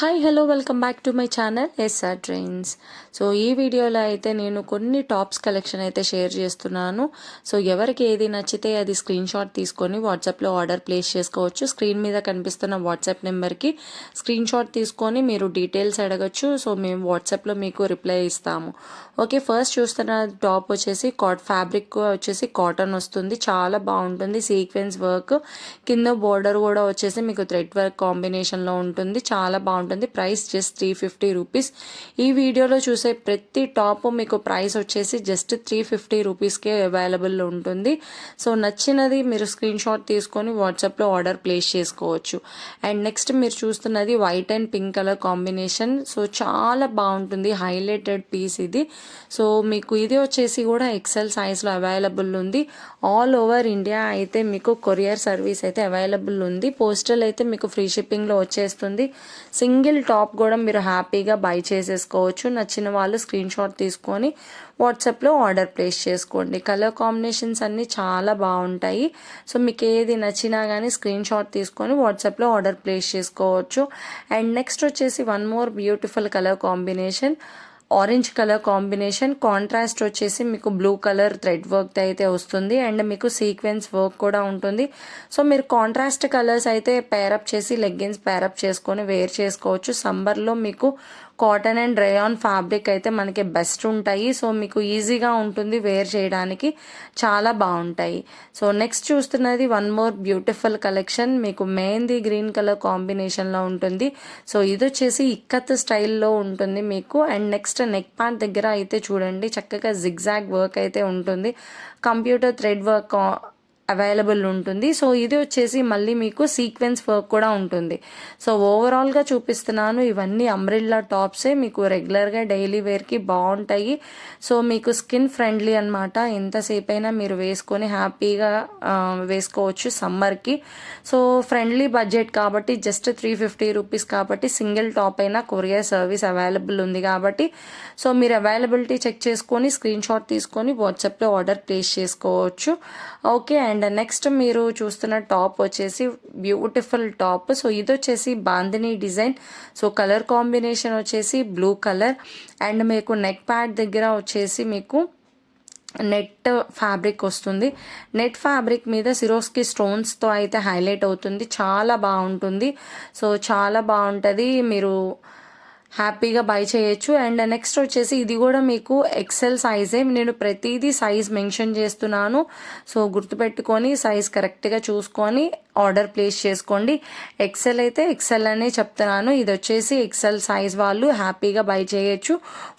Hi hello welcome back to my channel SR trends so ఈ వీడియోలో అయితే నేను కొన్ని టాప్స్ కలెక్షన్ అయితే షేర్ చేస్తున్నాను. సో ఎవరికి ఏది నచ్చితే అది స్క్రీన్ షాట్ తీసుకొని వాట్సాప్లో ఆర్డర్ ప్లేస్ చేసుకోవచ్చు. స్క్రీన్ మీద కనిపిస్తున్న వాట్సాప్ నెంబర్కి స్క్రీన్ షాట్ తీసుకొని మీరు డీటెయిల్స్ అడగచ్చు. సో మేము వాట్సాప్లో మీకు రిప్లై ఇస్తాము. ఓకే ఫస్ట్ చూస్తున్న టాప్ వచ్చేసి కాట్ ఫ్యాబ్రిక్ వచ్చేసి కాటన్ వస్తుంది. చాలా బాగుంటుంది. సీక్వెన్స్ వర్క్ కింద బోర్డర్ కూడా వచ్చేసి మీకు థ్రెడ్ వర్క్ కాంబినేషన్లో ఉంటుంది. చాలా బాగుంటుంది. Price just three fifty rupees. ఈ వీడియోలో చూసే ప్రతి టాప్ మీకు ప్రైస్ వచ్చేసి జస్ట్ త్రీ ఫిఫ్టీ రూపీస్కే అవైలబుల్ ఉంటుంది. సో నచ్చినది మీరు స్క్రీన్ షాట్ తీసుకొని వాట్సాప్లో ఆర్డర్ ప్లేస్ చేసుకోవచ్చు. అండ్ నెక్స్ట్ మీరు చూస్తున్నది white and pink colour combination. So చాలా బాగుంటుంది. హైలైటెడ్ పీస్ ఇది. సో మీకు ఇది వచ్చేసి కూడా ఎక్సెల్ సైజ్లో అవైలబుల్ ఉంది. ఆల్ ఓవర్ ఇండియా అయితే మీకు కొరియర్ సర్వీస్ అయితే అవైలబుల్ ఉంది. పోస్టల్ అయితే మీకు ఫ్రీ షిప్పింగ్లో వచ్చేస్తుంది. సింగిల్ సింగిల్ టాప్ కూడా మీరు హ్యాపీగా బై చేసేసుకోవచ్చు. నచ్చిన వాళ్ళు స్క్రీన్ షాట్ తీసుకొని వాట్సాప్లో ఆర్డర్ ప్లేస్ చేసుకోండి. కలర్ కాంబినేషన్స్ అన్నీ చాలా బాగుంటాయి. సో మీకు ఏది నచ్చినా కానీ స్క్రీన్ షాట్ తీసుకొని వాట్సాప్లో ఆర్డర్ ప్లేస్ చేసుకోవచ్చు. అండ్ నెక్స్ట్ వచ్చేసి one more beautiful colour combination. Orange colour combination contrast వచ్చేసి మీకు బ్లూ కలర్ థ్రెడ్ వర్క్ అయితే వస్తుంది అండ్ మీకు సీక్వెన్స్ వర్క్ కూడా ఉంటుంది. సో మీరు కాంట్రాస్ట్ కలర్స్ అయితే పేరప్ చేసి లెగ్గిన్స్ పేరప్ చేసుకొని వేర్ చేసుకోవచ్చు. సమ్మర్లో మీకు కాటన్ అండ్ డ్రయాన్ ఫ్యాబ్రిక్ అయితే మనకి బెస్ట్ ఉంటాయి. సో మీకు ఈజీగా ఉంటుంది వేర్ చేయడానికి. చాలా బాగుంటాయి. సో నెక్స్ట్ చూస్తున్నది వన్ మోర్ బ్యూటిఫుల్ కలెక్షన్. మీకు మెహందీ గ్రీన్ కలర్ కాంబినేషన్లో ఉంటుంది. సో ఇది వచ్చేసి ఇక్కత్ స్టైల్లో ఉంటుంది మీకు. అండ్ నెక్స్ట్ నెక్ పార్ట్ దగ్గర అయితే చూడండి. చక్కగా జిగ్జాగ్ వర్క్ అయితే ఉంటుంది. కంప్యూటర్ థ్రెడ్ వర్క్ అవైలబుల్ ఉంటుంది. సో ఇది వచ్చేసి మళ్ళీ మీకు సీక్వెన్స్ వర్క్ కూడా ఉంటుంది. సో ఓవరాల్గా చూపిస్తున్నాను ఇవన్నీ అంబ్రిల్లా టాప్సే. మీకు రెగ్యులర్గా డైలీ వేర్కి బాగుంటాయి. సో మీకు స్కిన్ ఫ్రెండ్లీ అనమాట ఎంతసేపు అయినా మీరు వేసుకొని హ్యాపీగా వేసుకోవచ్చు సమ్మర్కి. సో ఫ్రెండ్లీ బడ్జెట్ కాబట్టి జస్ట్ త్రీ ఫిఫ్టీ రూపీస్ కాబట్టి సింగిల్ టాప్ అయినా కొరియర్ సర్వీస్ అవైలబుల్ ఉంది కాబట్టి. సో మీరు అవైలబిలిటీ చెక్ చేసుకొని స్క్రీన్ షాట్ తీసుకొని వాట్సాప్లో ఆర్డర్ ప్లేస్ చేసుకోవచ్చు. ఓకే అండ్ నెక్స్ట్ మీరు చూస్తున్న టాప్ వచ్చేసి బ్యూటిఫుల్ టాప్. సో ఇది వచ్చేసి bandhani design. So colour combination వచ్చేసి బ్లూ కలర్. అండ్ మీకు నెక్ ప్యాడ్ దగ్గర వచ్చేసి మీకు నెట్ ఫ్యాబ్రిక్ వస్తుంది. నెట్ ఫ్యాబ్రిక్ మీద సిరోస్కి స్టోన్స్తో అయితే హైలైట్ అవుతుంది. చాలా బాగుంటుంది. సో చాలా బాగుంటుంది. మీరు హ్యాపీగా బై చేయొచ్చు. అండ్ నెక్స్ట్ వచ్చేసి ఇది కూడా మీకు ఎక్సెల్ సైజే నేను ప్రతిదీ సైజ్ మెన్షన్ చేస్తున్నాను. సో గుర్తుపెట్టుకొని సైజ్ కరెక్ట్గా చూసుకొని ఆర్డర్ ప్లేస్ చేసుకోండి. ఎక్సెల్ అయితే ఎక్సెల్ అనే చెప్తున్నాను. ఇది వచ్చేసి ఎక్సెల్ సైజ్ వాళ్ళు హ్యాపీగా బై చేయొచ్చు.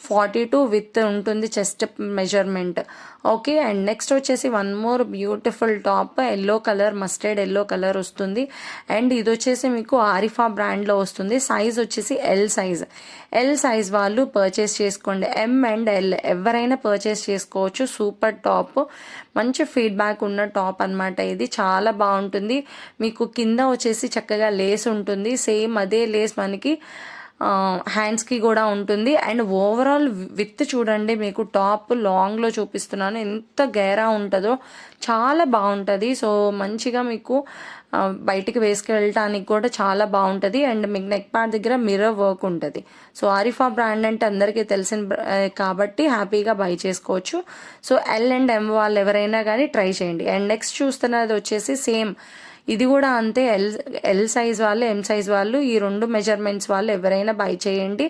ఫార్టీ టూ విత్ ఉంటుంది chest measurement okay and next వచ్చేసి one more beautiful top yellow colour mustard yellow colour వస్తుంది. అండ్ ఇది వచ్చేసి మీకు ఆరిఫా బ్రాండ్లో వస్తుంది. సైజ్ వచ్చేసి ఎల్ సైజ్ ఎల్ సైజ్ వాళ్ళు పర్చేస్ చేసుకోండి. ఎం అండ్ ఎల్ ఎవరైనా పర్చేస్ చేసుకోవచ్చు. సూపర్ టాప్ మంచి ఫీడ్బ్యాక్ ఉన్న టాప్ అనమాట ఇది. చాలా బాగుంటుంది. మీకు కింద వచ్చేసి చక్కగా లేస్ ఉంటుంది. సేమ్ అదే లేస్ మనకి హ్యాండ్స్కి కూడా ఉంటుంది. అండ్ ఓవరాల్ విత్ చూడండి మీకు టాప్ లాంగ్లో చూపిస్తున్నాను. ఎంత గేరా ఉంటుందో చాలా బాగుంటుంది. సో మంచిగా మీకు బయటికి వేసుకెళ్ళటానికి కూడా చాలా బాగుంటుంది. అండ్ మీకు నెక్ ప్యాడ్ దగ్గర మిర్రర్ వర్క్ ఉంటుంది. సో ఆరిఫా బ్రాండ్ అంటే అందరికీ తెలిసిన కాబట్టి హ్యాపీగా బై చేసుకోవచ్చు. సో ఎల్ అండ్ ఎం వాళ్ళు ఎవరైనా కానీ ట్రై చేయండి. అండ్ నెక్స్ట్ చూస్తున్నది వచ్చేసి సేమ్ ఇది కూడా అంతే ఎల్ ఎల్ సైజ్ వాళ్ళు ఎం సైజ్ వాళ్ళు ఈ రెండు మెజర్మెంట్స్ వాళ్ళు ఎవరైనా బై చేయండి.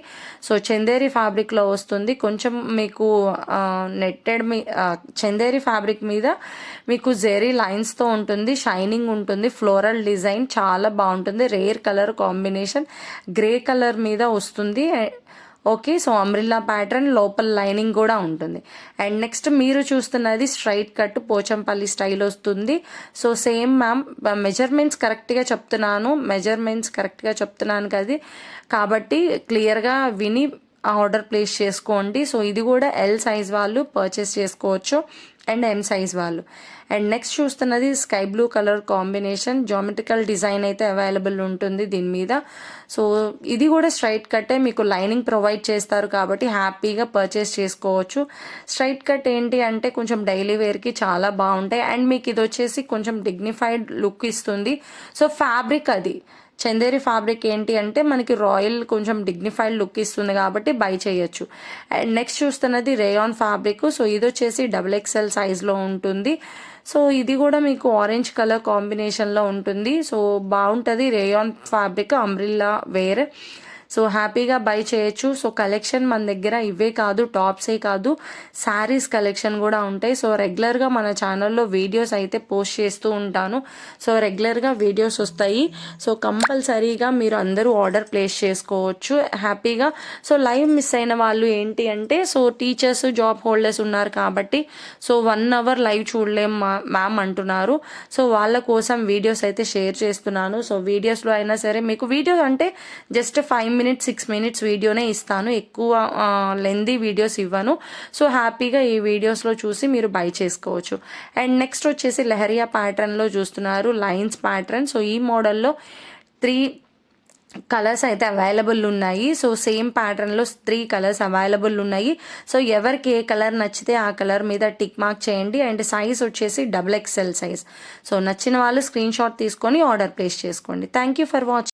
సో చందేరి ఫ్యాబ్రిక్లో వస్తుంది. కొంచెం మీకు నెట్టెడ్ మీ చందేరి ఫ్యాబ్రిక్ మీద మీకు జెరీ లైన్స్తో ఉంటుంది షైనింగ్ ఉంటుంది ఫ్లోరల్ డిజైన్ చాలా బాగుంటుంది rare colour combination grey colour మీద వస్తుంది. ఓకే సో అమ్రిల్లా ప్యాటర్న్ లోపల లైనింగ్ కూడా ఉంటుంది. అండ్ నెక్స్ట్ మీరు చూస్తున్నది స్ట్రైట్ కట్ పోచంపల్లి స్టైల్ వస్తుంది. సో సేమ్ మ్యామ్ మెజర్మెంట్స్ కరెక్ట్గా చెప్తున్నాను. మెజర్మెంట్స్ కరెక్ట్గా చెప్తున్నాను కదా. కాబట్టి క్లియర్గా విని ఆర్డర్ ప్లేస్ చేసుకోండి. సో ఇది కూడా ఎల్ సైజ్ వాళ్ళు పర్చేస్ చేసుకోవచ్చు. అండ్ ఎం సైజ్ వాళ్ళు. అండ్ నెక్స్ట్ చూస్తున్నది sky blue colour combination geometrical design అయితే అవైలబుల్ ఉంటుంది దీని మీద. సో ఇది కూడా స్ట్రైట్ కట్టే మీకు లైనింగ్ ప్రొవైడ్ చేస్తారు కాబట్టి హ్యాపీగా పర్చేస్ చేసుకోవచ్చు. స్ట్రైట్ కట్ ఏంటి అంటే కొంచెం డైలీ వేర్కి చాలా బాగుంటాయి. అండ్ మీకు ఇది వచ్చేసి కొంచెం డిగ్నిఫైడ్ లుక్ ఇస్తుంది. సో ఫ్యాబ్రిక్ అది. చందేరి ఫ్యాబ్రిక్ ఏంటి అంటే మనకి రాయల్ కొంచెం డిగ్నిఫైడ్ లుక్ ఇస్తుంది కాబట్టి బై చేయొచ్చు. అండ్ నెక్స్ట్ చూస్తున్నది రేయాన్ ఫ్యాబ్రిక్ సో ఇది వచ్చేసి డబుల్ ఎక్స్ఎల్ సైజ్లో ఉంటుంది. సో ఇది కూడా మీకు ఆరెంజ్ కలర్ కాంబినేషన్లో ఉంటుంది. సో బాగుంటుంది rayon fabric umbrella wear so హ్యాపీగా బై చేయొచ్చు. సో కలెక్షన్ మన దగ్గర ఇవే కాదు టాప్సే కాదు శారీస్ కలెక్షన్ కూడా ఉంటాయి. సో రెగ్యులర్గా మన ఛానల్లో వీడియోస్ అయితే పోస్ట్ చేస్తూ ఉంటాను. సో రెగ్యులర్గా వీడియోస్ వస్తాయి. సో కంపల్సరీగా మీరు అందరూ ఆర్డర్ ప్లేస్ చేసుకోవచ్చు. హ్యాపీగా. సో లైవ్ మిస్ అయిన వాళ్ళు ఏంటి అంటే సో టీచర్స్ జాబ్ హోల్డర్స్ ఉన్నారు కాబట్టి సో వన్ అవర్ లైవ్ చూడలేం మా మ్యామ్ అంటున్నారు. సో వాళ్ళ కోసం వీడియోస్ అయితే షేర్ చేస్తున్నాను. సో వీడియోస్లో అయినా సరే మీకు వీడియోస్ అంటే just five minutes six minutes వీడియోనే ఇస్తాను. ఎక్కువ లెందీ వీడియోస్ ఇవ్వను. సో హ్యాపీగా ఈ వీడియోస్లో చూసి మీరు బై చేసుకోవచ్చు. అండ్ నెక్స్ట్ వచ్చేసి లెహరియా ప్యాటర్న్లో చూస్తున్నారు. Lines pattern. సో ఈ మోడల్లో త్రీ కలర్స్ అయితే అవైలబుల్ ఉన్నాయి. సో సేమ్ ప్యాటర్న్లో త్రీ కలర్స్ అవైలబుల్ ఉన్నాయి. సో ఎవరికి ఏ కలర్ నచ్చితే ఆ కలర్ మీద టిక్ మార్క్ చేయండి. అండ్ సైజ్ వచ్చేసి double X L size. So నచ్చిన వాళ్ళు స్క్రీన్ షాట్ తీసుకొని ఆర్డర్ ప్లేస్ చేసుకోండి. Thank you for watching